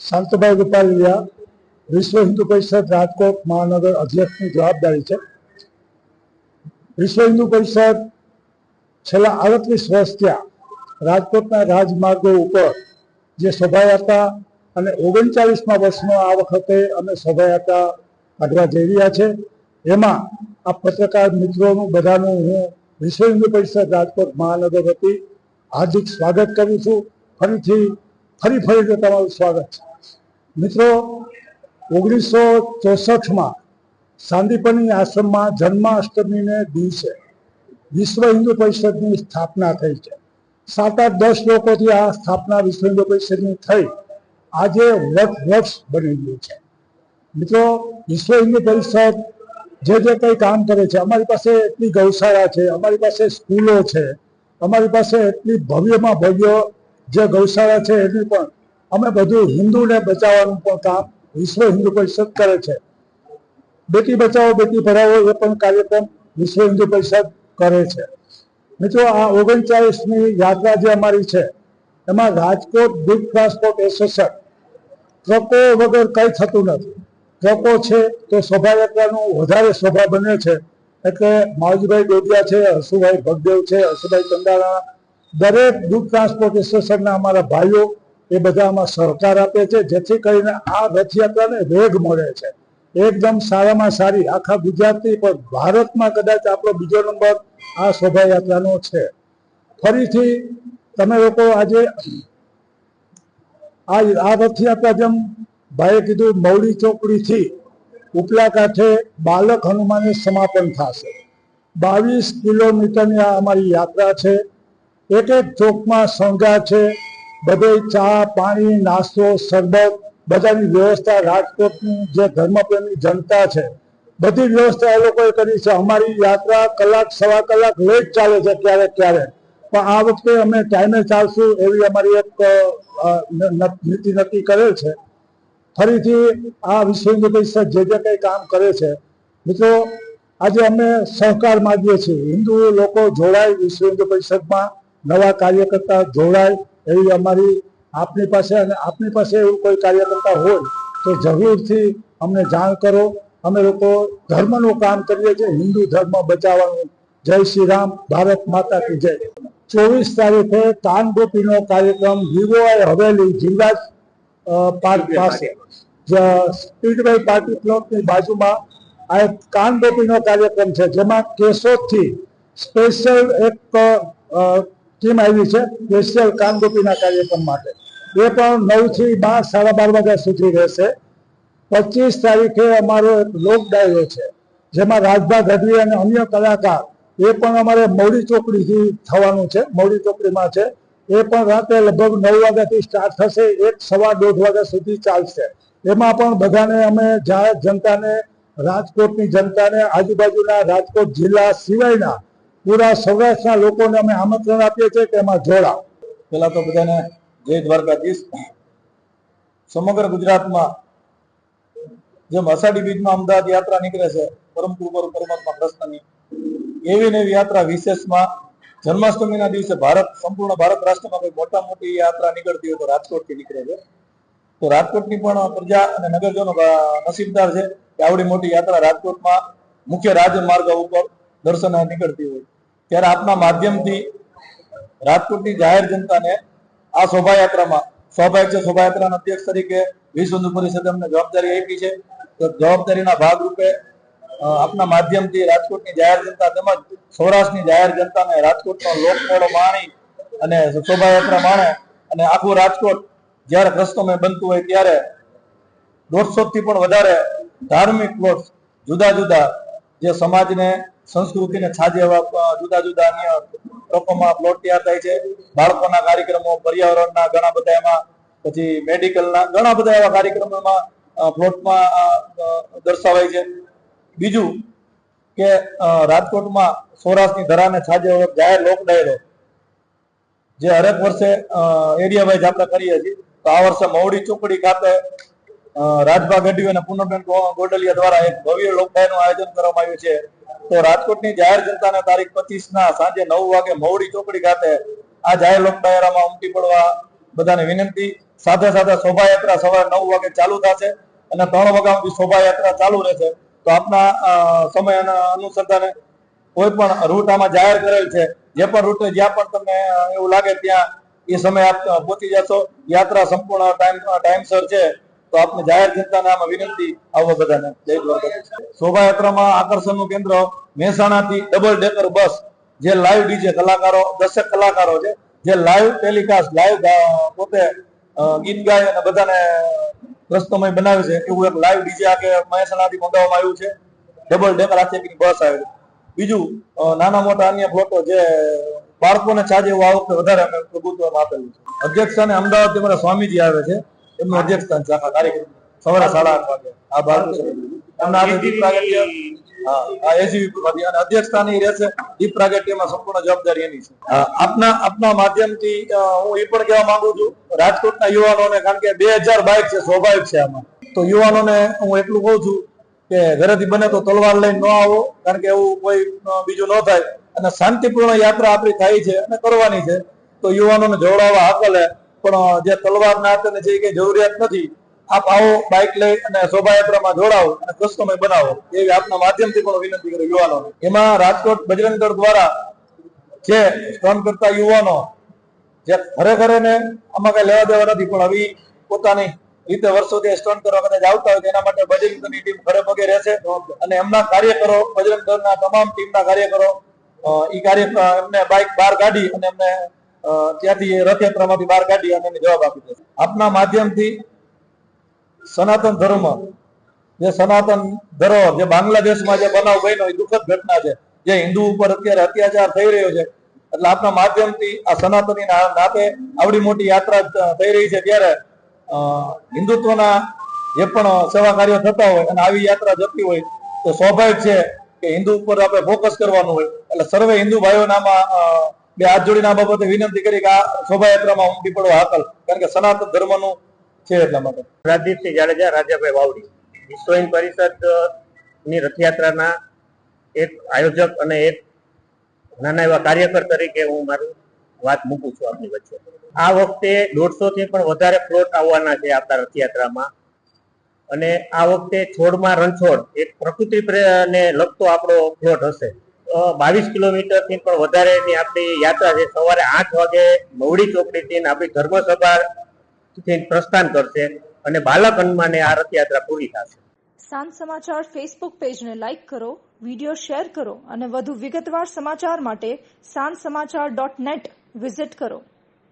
શાંતભાઈ રૂપાલિયા વિશ્વ હિન્દુ પરિષદ, રાજકોટ મહાનગર અધ્યક્ષની જવાબદારી છે. વિશ્વ હિન્દુ પરિષદ છેલ્લા આડત્રીસ વર્ષ ત્યાં રાજકોટના રાજમાર્ગો ઉપર જે શોભાયાત્રા અને ઓગણચાલીસમાં વર્ષમાં આ વખતે અમે શોભાયાત્રા કાઢવા જઈ રહ્યા છે. એમાં આ પત્રકાર મિત્રોનું બધાનું હું વિશ્વ હિન્દુ પરિષદ, રાજકોટ મહાનગર વતી હાર્દિક સ્વાગત કરું છું. ફરીથી ફરી ફરીને તમારું સ્વાગત છે. મિત્રો, ઓગણીસો ચોસઠમાં સાંદીપની આશ્રમમાં જન્માષ્ટમીને દિવસે વિશ્વ હિન્દુ પરિષદની સ્થાપના થઈ છે. સાત આઠ દસ લોકોથી આ સ્થાપના વિશ્વ હિન્દુ પરિષદની થઈ. આજે વટ વર્ષ બની ગયું છે. મિત્રો, વિશ્વ હિન્દુ પરિષદ જે જે કંઈ કામ કરે છે, અમારી પાસે એટલી ગૌશાળા છે, અમારી પાસે સ્કૂલો છે, અમારી પાસે એટલી ભવ્યમાં ભવ્ય જે ગૌશાળા છે એની પણ અમે બધું હિન્દુને બચાવવાનું પણ કામ વિશ્વ હિન્દુ પરિષદ કરે છે. બેટી બચાવો, બેટી ભરાવો એ પણ કાર્યક્રમ વિશ્વ હિન્દુ પરિષદ કરે છે. મિત્રો, આ ઓગણચાલીસમી યાત્રા જે અમારી છે, એમાં રાજકોટ બિગ ટ્રાન્સપોર્ટ એસોસિએશન ટ્રકો વગર કંઈ થતું નથી. ટ્રકો છે તો શોભાયાત્રાનું વધારે શોભા બને છે. એટલે માવજીભાઈ ડોડિયા છે હસુભાઈ ભગદેવ છે હસુભાઈ ચંદારા દરેક દૂધ ટ્રાન્સપોર્ટ એસોસિએશનના અમારા ભાઈઓ એ બધા આમાં સહકાર આપે છે, જેથી કરીને આ રથયાત્રાને વેગ મળે છે. એકદમ સારામાં સારી. આખા ગુજરાતની પણ ભારતમાં કદાચ આપણો બીજો નંબર આ શોભાયાત્રાનો છે. ફરીથી તમે લોકો આજે આ આ રથયાત્રા જેમ ભાઈએ કીધું મૌડી ચોકડીથી ઉપલા કાંઠે બાલક હનુમાને સમાપન થશે. બાવીસ કિલોમીટરની આ અમારી યાત્રા છે. એક એક ચોકમાં સંઘા છે. બધે ચા, પાણી, નાસ્તો, શરબત, બધાની વ્યવસ્થા રાજકોટની જે ધર્મપ્રેમી જનતા છે. બધી વ્યવસ્થા એ લોકોએ કરી છે. અમારી યાત્રા કલાક, સવા કલાક લેટ ચાલે છે ક્યારેક ક્યારેક. પણ આ વખતે અમે ટાઈમે ચાલશું એવી અમારી એક નીતિ નક્કી કરેલ છે. ફરીથી આ વિશ્વ પરિષદ જે જે કંઈ કામ કરે છે. મિત્રો, આજે અમે સહકાર માગીએ છીએ. હિન્દુ લોકો જોડાય વિશ્વ હિન્દુ પરિષદમાં નવા કાર્યકર્તા જોડાય એવી અમારી આપની પાસે અને આપની પાસે એવું કોઈ કાર્યકર્તા હોય તો જરૂરથી અમને જાણ કરો. અમે લોકો ધર્મનું કામ કરીએ છીએ. હિન્દુ ધર્મ બચાવવાનું. જય શ્રી રામ. ભારત માતા કી જય. ચોવીસ તારીખે કાનગોપીનો કાર્યક્રમ વિવોઆઈ હવેલી જિલ્લા પાર્ક પાસે. સ્પીડવે પાર્ટી પ્લોટની બાજુમાં આ એક કાનગોપીનો કાર્યક્રમ છે. જેમાં કેશોદથી સ્પેશિયલ એક ટીમ આવી છે સ્પેશિયલ કાનગોપીના કાર્યક્રમ માટે. એ પણ નવથી બાર, સાડા બાર વાગ્યા સુધી રહેશે. પચીસ તારીખે અમારો લોક ડાયરો છે, જેમાં રાજભા ગઢવી અને અન્ય કલાકાર, એ પણ અમારે મૌડી ચોકડીથી થવાનું છે મૌડી ચોકડીમાં છે. એ પણ રાતે લગભગ નવ વાગ્યાથી સ્ટાર્ટ થશે, એક સવા દોઢ વાગ્યા સુધી ચાલશે. એમાં પણ બધાને અમે જાહેર જનતાને, રાજકોટની જનતાને, આજુબાજુના રાજકોટ જિલ્લા સિવાયના પૂરા સૌરાષ્ટ્રના લોકોને અમે આમંત્રણ આપીએ છીએ કે એમાં જોડાવ પેલા તો બધાને જય દ્વારકાધીશ. સમગ્ર ગુજરાતમાં જેમ અષાઢી બીજમાં અમદાવાદ યાત્રા નીકળે છે પરમ કૃપાળુ પરમાત્મા કૃષ્ણની, એવી ને એવી યાત્રા વિશેષમાં જન્માષ્ટમીના દિવસે ભારત, સંપૂર્ણ ભારત રાષ્ટ્રમાં કોઈ મોટા મોટી યાત્રા નીકળતી હોય તો રાજકોટથી નીકળે છે. તો રાજકોટની પણ પ્રજા અને નગરજનો નસીબદાર છે કે આવડી મોટી યાત્રા રાજકોટમાં મુખ્ય રાજમાર્ગ ઉપર દર્શન નીકળતી હોય. ત્યારે આપના માધ્યમથી રાજકોટની જાહેર જનતાને આ શોભાયાત્રામાં સ્વાભાવિક છે શોભાયાત્રાના અધ્યક્ષ તરીકે વિશ્વ હિન્દુ પરિષદે અમને જવાબદારી આપી છે. તો જવાબદારીના ભાગરૂપે આપના માધ્યમથી રાજકોટની જાહેર જનતા તેમજ સૌરાષ્ટ્રની જાહેર જનતાને રાજકોટનો લોકમેળો માણી અને શોભાયાત્રા માણે અને આખું રાજકોટ જ્યારે કૃષ્ણમય બનતું હોય ત્યારે દોઢસો થી પણ વધારે ધાર્મિક પ્લોટ જુદા જુદા જે સમાજને સંસ્કૃતિને છાજે જુદા જુદા અન્ય લોકોમાં પ્લોટ તૈયાર થાય છે. બાળકોના કાર્યક્રમો, પર્યાવરણના ઘણા બધા એમાં, પછી મેડિકલના ઘણા બધા એવા કાર્યક્રમોમાં પ્લોટમાં દર્શાવાય છે. બીજું કે રાજકોટમાં સૌરાષ્ટ્રની ધરાને છાજે જાહેર લોક ડાયરો, જે હરેક વર્ષે એરિયા વાઇઝ આપણે કરીએ છીએ. તો આ વર્ષે મવડી ચોકડી ખાતે રાજભા ગઢવી અને પૂનમબેન ગોડલિયા દ્વારા એક ભવ્ય લોકડાયનું આયોજન કરવામાં આવ્યું છે. તો રાજકોટની જાહેર જનતાને તારીખ પચીસ ના સાંજે નવ વાગે મવડી ચોકડી ખાતે આ જાહેર લોકડાયરામાં ઉમટી પડવા બધાને વિનંતી. સાથે સાથે શોભાયાત્રા સવારે નવ વાગે ચાલુ થશે અને ત્રણ વાગ્યા સુધી શોભાયાત્રા ચાલુ રહેશે. તો આપના સમય સમયના અનુસંધાને કોઈ પણ રૂટ આમાં જાહેર કરેલ છે, જે પણ રૂટે જ્યાં પણ તમને એવું લાગે ત્યાં એ સમય આપ પહોંચી જશો. યાત્રા સંપૂર્ણ ટાઈમ ટાઈમસર છે. તો આપને જાહેર જનતાને આમાં વિનંતી આવો બધાને. જય દ્વારકા શોભાયાત્રામાં આકર્ષણનું કેન્દ્ર મહેસાણાથી ડબલ ડેકર બસ, જે લાઈવ ડીજે કલાકારો, દર્શક કલાકારો છે, જે લાઈવ ટેલિકાસ્ટ લાઈવ પોતે ગીત ગાય અને બધાને રસ્તમય બનાવે છે. એવું એક લાઈવ ડીજે આગે મહેસાણાથી મંગાવવામાં આવ્યું છે. ડબલ ડેકર આખી બસ આવે છે. બીજું નાના મોટા અન્ય ફોટો જે બાળકોને ચાજે એવું આ વખતે વધારે અમે પ્રભુત્વમાં આપેલું છે. અધ્યક્ષ અને અમદાવાદથી અમારા સ્વામીજી આવે છે. એમનું અધ્યક્ષસ્થાન છે, આખા કાર્યક્રમ સવારે સાડા આઠ વાગે. આ બાળકો એમના દીપ પ્રાગટ્ય હા, આ એજીવી અને અધ્યક્ષસ્થાન ઈ રહેશે. દીપ પ્રાગટ્યમાં સંપૂર્ણ જવાબદારી એની છે. આપના આપના માધ્યમથી હું એ પણ કહેવા માંગુ છું, રાજકોટના યુવાનોને, કારણ કે બે હજાર બાઇક છે, સ્વાભાવિક છે આમાં. તો યુવાનોને હું એટલું કહું છું કે ઘરેથી બને તો તલવાર લઈને ન આવો, કારણ કે એવું કોઈ બીજું ન થાય. અને શાંતિપૂર્ણ યાત્રા આપણી થાય છે અને કરવાની છે. તો યુવાનોને જોડાવા હાકલે પણ જે તલવાર ના હાથે છે કઈ જરૂરિયાત નથી, આપ આવો બાઇક લઈ અને શોભાયાત્રામાં જોડાવો અને કસ્ટમય બનાવો, એવી આપના માધ્યમથી પણ વિનંતી કરું યુવાનોને. એમાં રાજકોટ બજરંગ દળ દ્વારા જે સ્ટોન કરતા યુવાનો, જે ખરેખર એને આમાં કઈ લેવા દેવા નથી, પણ હવે પોતાની રીતે વર્ષોથી સ્ટોન કરવા કદાચ આવતા હોય તેના માટે બજરંગ દળની ટીમ ખડે પગે રહેશે અને એમના કાર્યકરો બજરંગ દળના તમામ ટીમના કાર્યકરો એ કાર્ય એમને બાઇક બહાર કાઢી અને એમને ત્યાંથી રથયાત્રામાંથી બહાર કાઢી અને એને જવાબ આપી દે. આપના માધ્યમથી સનાતન ધર્મ, જે સનાતન ધરોહર જે બાંગ્લાદેશમાં જે બનાવ બન્યો, એ દુઃખદ ઘટના છે. જે હિન્દુ ઉપર અત્યારે અત્યાચાર થઈ રહ્યો છે. એટલે આપના માધ્યમથી આ સનાતની નાતે આવડી મોટી યાત્રા થઈ રહી છે ત્યારે હિન્દુત્વના જે પણ સેવા કાર્યો થતા હોય અને આવી યાત્રા જતી હોય, તો સ્વાભાવિક છે કે હિન્દુ ઉપર આપણે ફોકસ કરવાનું હોય. એટલે સર્વે હિન્દુ ભાઈઓનામાં બે હાથ જોડીને આ બાબતે વિનંતી કરી કે આ શોભાયાત્રામાં ઉમટી પડો હાકલ, કારણ કે સનાતન ધર્મનું છે એટલા માટે. રાજદીપસિંહ જાડેજા, રાજાભાઈ વાવડી, વિશ્વ હિન્દ પરિષદની રથયાત્રાના એક આયોજક અને એક નાના એવા કાર્યકર તરીકે હું મારું વાત મૂકું છું આપની વચ્ચે. આ વખતે દોઢસો થી પણ વધારે પ્લોટ આવવાના છે આપણા રથયાત્રામાં. અને આ વખતે છોડમાં રણછોડ, એક પ્રકૃતિ પ્રે- ને લગતો આપણો પ્લોટ હશે. બાવીસ કિલોમીટરથી પણ વધારેની આપણી યાત્રા છે. સવારે આઠ વાગે મવડી ચોકડી થી આપણી ધર્મસભા થી પ્રસ્થાન કરશે અને બાલક હનુમાને આ રથયાત્રા પૂરી થશે. સાંજ સમાચાર ફેસબુક પેજને લાઇક કરો વીડિયો શેર કરો અને વધુ વિગતવાર સમાચાર માટે સાંજ સમાચાર ડોટ નેટ વિઝિટ કરો.